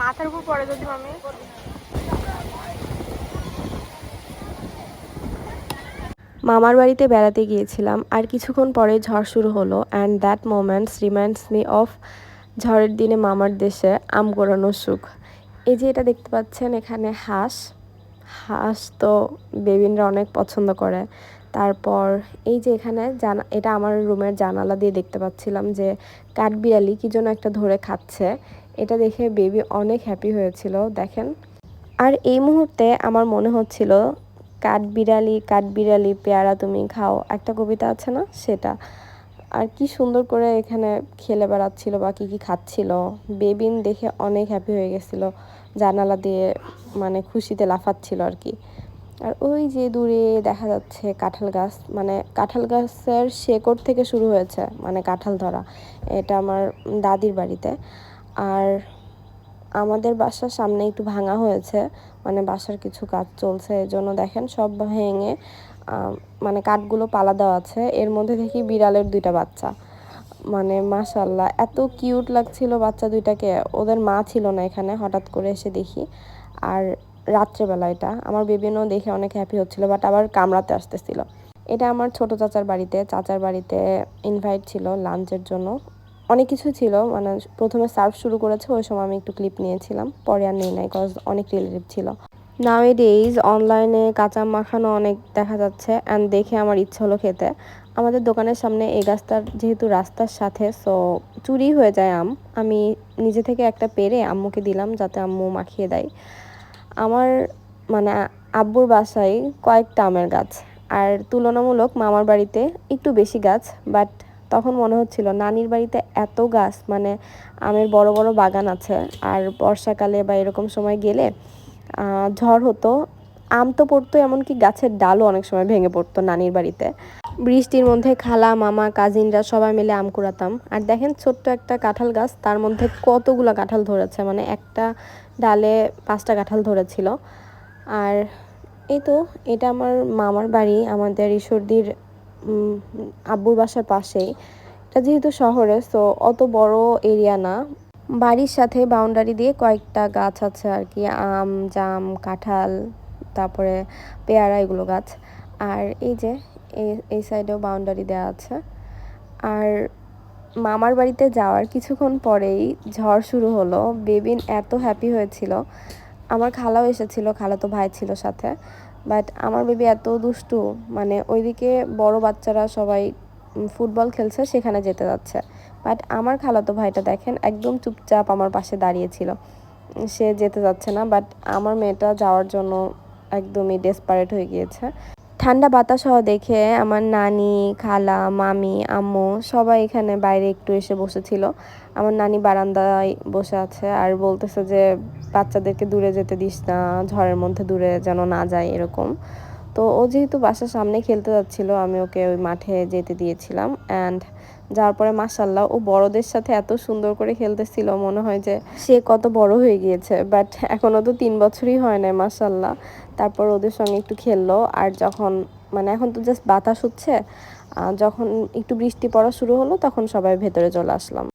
মাথার উপর পড়ে যদি আমি মামার বাড়িতে বেড়াতে গিয়েছিলাম, আর কিছুক্ষণ পরে ঝড় শুরু হলো and that moments reminds me of ঝড়ের দিনে মামার দেশে আম গোড়ানোর সুখ। এই যে এটা দেখতে পাচ্ছেন, এখানে হাঁস। হাঁস তো বেবিনরা অনেক পছন্দ করে। তারপর এই যে এখানে জানা, এটা আমার রুমের জানালা দিয়ে দেখতে পাচ্ছিলাম যে কাঠবিড়ালি কী যেন একটা ধরে খাচ্ছে। এটা দেখে বেবি অনেক হ্যাপি হয়েছিল, দেখেন। আর এই মুহূর্তে আমার মনে হচ্ছিল, কাঠবিড়ালি কাঠবিড়ালি পেয়ারা তুমি খাও, একটা কবিতা আছে না, সেটা। আর কি সুন্দর করে এখানে খেলে বেড়াচ্ছিল বা কী কী খাচ্ছিল। বেবিন দেখে অনেক হ্যাপি হয়ে গেছিল। জানালা দিয়ে মানে খুশিতে লাফাচ্ছিল আর কি। আর ওই যে দূরে দেখা যাচ্ছে কাঁঠাল গাছ মানে কাঁঠাল গাছের শেকড় থেকে শুরু হয়েছে মানে কাঁঠাল ধরা। এটা আমার দাদির বাড়িতে। আর আমাদের বাসার সামনে একটু ভাঙা হয়েছে মানে বাসার কিছু কাজ চলছে এই জন্য দেখেন সব ভেঙে মানে কাঠগুলো পালা দেওয়া আছে। এর মধ্যে দেখি বিড়ালের দুইটা বাচ্চা। মানে মাশাল্লাহ এত কিউট লাগছিল বাচ্চা দুইটাকে। ওদের মা ছিল না এখানে, হঠাৎ করে এসে দেখি। আর রাত্রেবেলা এটা। আমার বেবিনও দেখে অনেক হ্যাপি হচ্ছিল বাট আবার কামড়াতে আসতেছিল। এটা আমার ছোট চাচার বাড়িতে। চাচার বাড়িতে ইনভাইট ছিল লাঞ্চের জন্য। অনেক কিছু ছিল মানে প্রথমে সার্ভ শুরু করেছে, ওই সময় আমি একটু ক্লিপ নিয়েছিলাম। পরে আর নেই নাই কজ অনেক রিলেটিভ ছিল। নাও ডেইজ অনলাইনে কাঁচা মাখানো অনেক দেখা যাচ্ছে অ্যান্ড দেখে আমার ইচ্ছে হলো খেতে। আমাদের দোকানের সামনে এই গাছটার যেহেতু রাস্তার সাথে সো চুরি হয়ে যায় আম। আমি নিজে থেকে একটা পেরে আম্মুকে দিলাম যাতে আম্মু মাখিয়ে দেয়। আমার মানে আব্বুর বাসায় কয়েকটা আমের গাছ। আর তুলনামূলক মামার বাড়িতে একটু বেশি গাছ বাট তখন মনে হচ্ছিল নানির বাড়িতে এত গাছ মানে আমের বড় বড় বাগান আছে। আর বর্ষাকালে বা এরকম সময় গেলে ঝড় হতো। আম তো পড়তো, এমনকি গাছের ডালও অনেক সময় ভেঙে পড়তো নানির বাড়িতে। বৃষ্টির মধ্যে খালা, মামা কাজিনরা সবাই মিলে আম কুড়াতাম। আর দেখেন ছোট্ট একটা কাঁঠাল গাছ, তার মধ্যে কতগুলো কাঁঠাল ধরেছে। মানে একটা ডালে পাঁচটা কাঁঠাল ধরেছিল। আর এই তো, এটা আমার মামার বাড়ি, আমাদের ঈশ্বরদীর আব্বুর বাসার পাশেই। এটা যেহেতু শহরে সো অত বড় এরিয়া না। বাড়ির সাথে বাউন্ডারি দিয়ে কয়েকটা গাছ আছে আর কি, আম, জাম, কাঁঠাল, তারপরে পেয়ারা এগুলো গাছ। আর এই যে, এই- সাইডেও বাউন্ডারি দেওয়া আছে। আর মামার বাড়িতে যাওয়ার কিছুক্ষণ পরেই ঝড় শুরু হলো। বেবিন এত হ্যাপি হয়েছিল। আমার খালাও এসেছিল, খালা তো ভাই ছিল সাথে। বাট আমার বেবি এত দুষ্টু মানে ওইদিকে বড় বাচ্চারা সবাই ফুটবল খেলছে, সেখানে যেতে যাচ্ছে। বাট আমার খালাতো ভাইটা দেখেন, একদম চুপচাপ আমার পাশে দাঁড়িয়েছিল সে যেতে যাচ্ছে না বাট আমার মেয়েটা যাওয়ার জন্য একদমই ডেসপারেট হয়ে গিয়েছে। ঠান্ডা বাতাস হওয়া দেখে আমার নানি, খালা, মামি, আম্মু সবাই এখানে বাইরে একটু এসে বসেছিল। আমার নানি বারান্দায় বসে আছে আর বলতেছে যে, বাচ্চাদেরকে দূরে যেতে দিস না, ঝড়ের মধ্যে দূরে যেন না যায়, এরকম। তো ও যেহেতু বাসার সামনে খেলতে যাচ্ছিল, আমি ওকে ওই মাঠে যেতে দিয়েছিলাম। অ্যান্ড যাওয়ার পরে মাসাল্লাহ ও বড়দের সাথে এত সুন্দর করে খেলতেছিল, মনে হয় যে সে কত বড় হয়ে গিয়েছে। বাট এখনও তো তিন বছরই হয় নাই মাসাল্লাহ তারপর ওদের সঙ্গে একটু খেললো, আর যখন মানে এখন তো জাস্ট বাতাস হচ্ছে যখন একটু বৃষ্টি পড়া শুরু হলো, তখন সবাই ভেতরে চলে আসলাম।